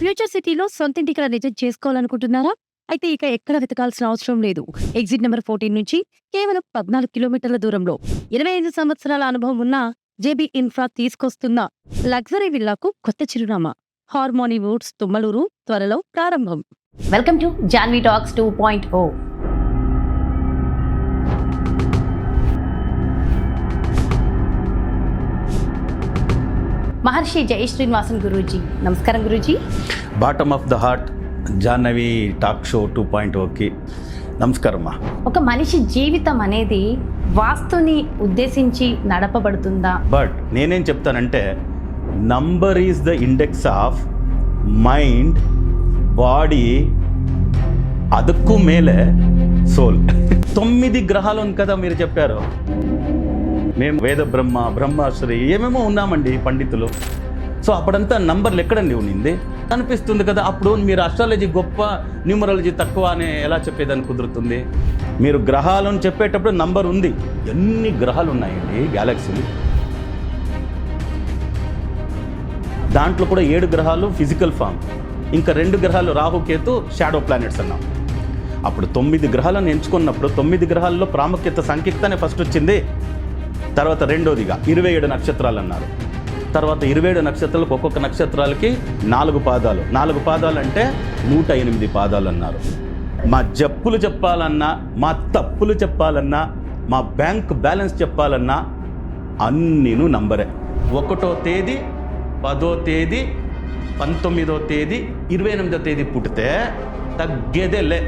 Future సిటీలో సొంతింటి కల చేసుకోవాలనుకుంటున్నారా? అయితే ఇక ఎక్కడ వెతకాల్సిన అవసరం లేదు. ఎగ్జిట్ నెంబర్ ఫోర్టీన్ నుంచి కేవలం పద్నాలుగు కిలోమీటర్ల దూరంలో ఇరవై ఐదు సంవత్సరాల అనుభవం ఉన్న జేబీ ఇన్ఫ్రా తీసుకొస్తున్న లగ్జరీ విల్లాకు కొత్త చిరునామా. హార్మోనీ వుడ్స్ తుమ్మలూరు త్వరలో ప్రారంభం. Welcome to Jahnavi talks two point O. Maharshi Jaya Srinivasan Guruji. నమస్కారం Guruji. Bottom of the heart Jahnavi talk show two point okay నమస్కారం ఒక మనిషి జీవితం అనేది వాస్తుని ఉద్దేశించి నడపబడుతుందా? బట్ నేనేం చెప్తానంటే number is the index of mind body అదక్కు మేలే సోల్ తొమ్మిది గ్రహాలు ఉంది కదా మీరు చెప్పారు. మేము వేద బ్రహ్మ బ్రహ్మాసురి ఏమేమో ఉన్నామండి పండితులు. సో అప్పుడంతా నంబర్లు ఎక్కడండి ఉన్నింది? అనిపిస్తుంది కదా అప్పుడు మీరు అస్ట్రాలజీ గొప్ప న్యూమరాలజీ తక్కువ అని ఎలా చెప్పేదాన్ని కుదురుతుంది? మీరు గ్రహాలను చెప్పేటప్పుడు నంబర్ ఉంది. ఎన్ని గ్రహాలు ఉన్నాయండి గ్యాలక్సీలు దాంట్లో కూడా ఏడు గ్రహాలు ఫిజికల్ ఫామ్ ఇంకా రెండు గ్రహాలు రాహుకేతు షాడో ప్లానెట్స్ అన్నాం. అప్పుడు తొమ్మిది గ్రహాలను ఎంచుకున్నప్పుడు తొమ్మిది గ్రహాల్లో ప్రాముఖ్యత సంక్షిప్తనే ఫస్ట్ వచ్చింది. తర్వాత రెండోదిగా ఇరవై ఏడు నక్షత్రాలు అన్నారు తర్వాత ఇరవై ఏడు నక్షత్రాలకు ఒక్కొక్క నక్షత్రాలకి నాలుగు పాదాలు. నాలుగు పాదాలు అంటే నూట ఎనిమిది పాదాలు అన్నారు మా జప్పులు చెప్పాలన్నా మా తప్పులు చెప్పాలన్నా మా బ్యాంక్ బ్యాలెన్స్ చెప్పాలన్నా అన్నీను నంబరే. ఒకటో తేదీ పదో తేదీ పంతొమ్మిదో తేదీ ఇరవై ఎనిమిదో తేదీ పుట్టితే తగ్గేదే లే.